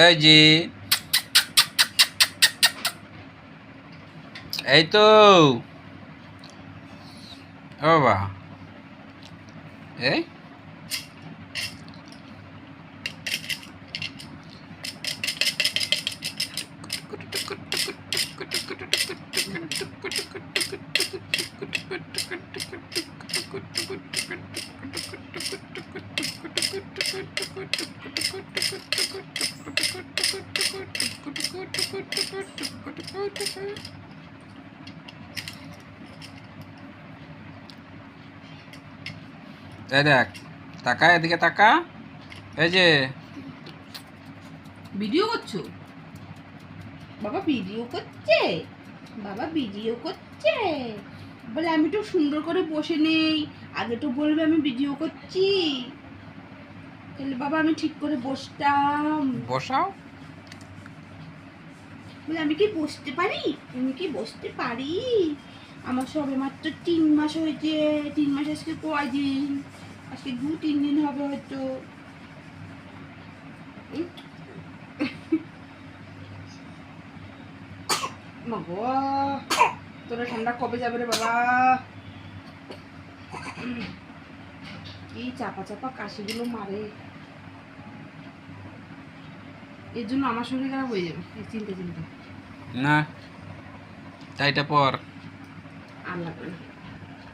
এই যে এই তো ও বাবা এই এই দেখ তাকা এদিকে তাকা। এই যে। ভিডিও করছ? বাবা ভিডিও করছে? বাবা ভিডিও করছে? বলে আমি তো সুন্দর করে বসে নেই। আগে তো বলবে আমি ভিডিও করছি। তাহলে বাবা আমি ঠিক করে বসতাম। বসাও। বলে আমি কি বসতে পারি? আমি কি বসতে পারি? আমার সবে মাত্র তিন মাস হয়েছে। তিন মাস আজকে কয়দিন? আজকে দু তিন দিন হবে হয়তো। বাবা তোরা ঠান্ডা কবে যাবে রে বাবা? কি চাপা চাপা কাশিগুলো মারে। এর জন্য আমার শরীর খারাপ হয়ে যাবে। এই চিন্তা চিন্তা। না তাইটা পর। আল্লাহ লাগবে না।